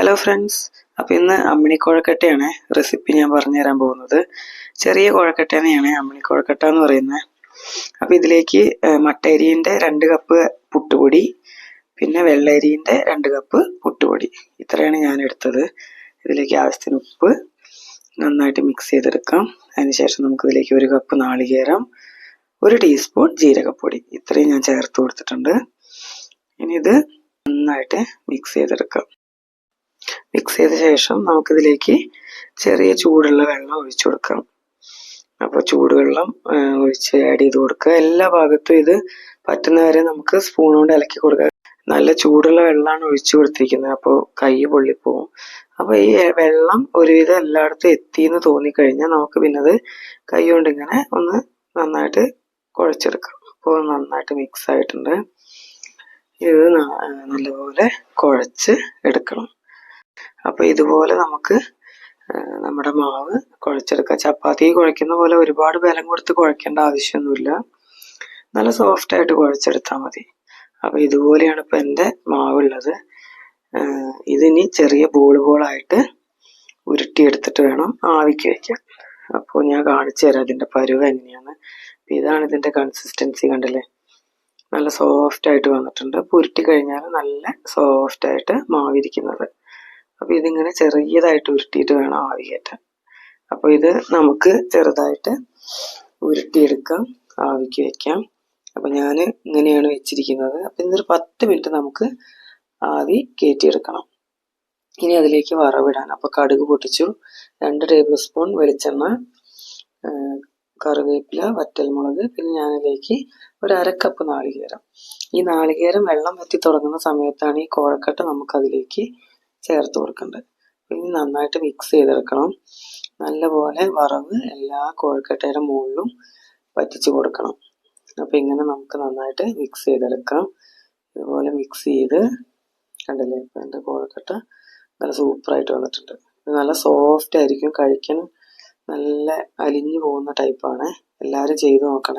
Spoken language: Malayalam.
ഹലോ ഫ്രണ്ട്സ് അപ്പോൾ ഇന്ന് അമ്മിണി കുഴക്കട്ടയാണ് റെസിപ്പി ഞാൻ പറഞ്ഞു തരാൻ പോകുന്നത്. ചെറിയ കുഴക്കട്ട തന്നെയാണ് അമ്മിണി കുഴക്കട്ട എന്ന് പറയുന്നത്. അപ്പോൾ ഇതിലേക്ക് മട്ടരിന്റെ രണ്ട് കപ്പ് പുട്ടുപൊടി പിന്നെ വെള്ളരിന്റെ രണ്ട് കപ്പ് പുട്ടുപൊടി. ഇത്രയാണ് ഞാൻ എടുത്തത്. ഇതിലേക്ക് ആവശ്യത്തിന് ഉപ്പ് നന്നായിട്ട് മിക്സ് ചെയ്തെടുക്കാം. അതിനുശേഷം നമുക്ക് ഇതിലേക്ക് ഒരു കപ്പ് നാളികേരം ഒരു ടീസ്പൂൺ ജീരകപ്പൊടി. ഇത്രയും ഞാൻ ചേർത്ത് കൊടുത്തിട്ടുണ്ട്. ഇനി ഇത് നന്നായിട്ട് മിക്സ് ചെയ്തെടുക്കാം. മിക്സ് ചെയ്ത ശേഷം നമുക്കിതിലേക്ക് ചെറിയ ചൂടുള്ള വെള്ളം ഒഴിച്ചു കൊടുക്കാം. അപ്പോൾ ചൂടുവെള്ളം ഒഴിച്ച് ആഡ് ചെയ്ത് കൊടുക്കുക. എല്ലാ ഭാഗത്തും ഇത് പറ്റുന്നവരെ നമുക്ക് സ്പൂൺ കൊണ്ട് ഇലക്കി കൊടുക്കുക നല്ല ചൂടുള്ള വെള്ളമാണ് ഒഴിച്ചു കൊടുത്തിരിക്കുന്നത്. അപ്പോൾ കൈ പൊള്ളിപ്പോവും. അപ്പോൾ ഈ വെള്ളം ഒരുവിധം എല്ലായിടത്തും എത്തി എന്ന് തോന്നിക്കഴിഞ്ഞാൽ നമുക്ക് പിന്നെ അത് കൈ കൊണ്ട് ഇങ്ങനെ ഒന്ന് നന്നായിട്ട് കുഴച്ചെടുക്കാം. അപ്പോൾ നന്നായിട്ട് മിക്സ് ആയിട്ടുണ്ട്. ഇത് നല്ലപോലെ കുഴച്ച് എടുക്കണം. അപ്പോൾ ഇതുപോലെ നമുക്ക് നമ്മുടെ മാവ് കുഴച്ചെടുക്കാം. ചപ്പാത്തി കുഴക്കുന്ന പോലെ ഒരുപാട് ബലം കൊടുത്ത് കുഴക്കേണ്ട ആവശ്യമൊന്നുമില്ല. നല്ല സോഫ്റ്റായിട്ട് കുഴച്ചെടുത്താൽ മതി. അപ്പോൾ ഇതുപോലെയാണ് ഇപ്പോൾ എന്റെ മാവുള്ളത്. ഇതിനി ചെറിയ ബോൾ ബോളായിട്ട് ഉരുട്ടിയെടുത്തിട്ട് വേണം ആവിക്ക് വയ്ക്കാൻ അപ്പോൾ ഞാൻ കാണിച്ചു തരാം ഇതിന്റെ പരുവ് എങ്ങനെയാണ്. അപ്പോൾ ഇതാണ് ഇതിന്റെ കൺസിസ്റ്റൻസി കണ്ടില്ലേ? നല്ല സോഫ്റ്റായിട്ട് വന്നിട്ടുണ്ട്. ഉരുട്ടി കഴിഞ്ഞാൽ നല്ല സോഫ്റ്റായിട്ട് മാവിരിക്കുന്നത്. അപ്പോൾ ഇതിങ്ങനെ ചെറിയതായിട്ട് ഉരുട്ടിയിട്ട് വേണം ആവി കയറ്റാൻ അപ്പോൾ ഇത് നമുക്ക് ചെറുതായിട്ട് ഉരുട്ടിയെടുക്കാം ആവിക്ക് വെക്കാം. അപ്പോൾ ഞാൻ ഇങ്ങനെയാണ് വെച്ചിരിക്കുന്നത്. അപ്പോൾ ഇന്നൊരു പത്ത് മിനിറ്റ് നമുക്ക് ആവി കയറ്റിയെടുക്കണം ഇനി അതിലേക്ക് വറവിടാൻ. അപ്പോൾ കടുക് പൊട്ടിച്ചു. രണ്ട് ടേബിൾ സ്പൂൺ വെളിച്ചെണ്ണ കറിവേപ്പില വറ്റൽമുളക് പിന്നെ ഞാനിലേക്ക് ഒരു അരക്കപ്പ് നാളികേരം. ഈ നാളികേരം വെള്ളം വറ്റി തുടങ്ങുന്ന സമയത്താണ് ഈ കോഴക്കട്ട നമുക്കതിലേക്ക് ചേർത്ത് കൊടുക്കേണ്ടത് ഇനി നന്നായിട്ട് മിക്സ് ചെയ്തെടുക്കണം. നല്ലപോലെ വറവ് എല്ലാ കോഴിക്കട്ടയുടെ മുകളിലും പറ്റിച്ച് കൊടുക്കണം. അപ്പോൾ ഇങ്ങനെ നമുക്ക് നന്നായിട്ട് മിക്സ് ചെയ്തെടുക്കാം ഇതുപോലെ മിക്സ് ചെയ്ത് കണ്ടില്ലേ? ഇപ്പം എന്റെ കോഴിക്കട്ട നല്ല സൂപ്പറായിട്ട് വന്നിട്ടുണ്ട്. നല്ല സോഫ്റ്റ് ആയിരിക്കും കഴിക്കാൻ നല്ല അലിഞ്ഞു പോകുന്ന ടൈപ്പാണ് എല്ലാവരും ചെയ്ത് നോക്കണം.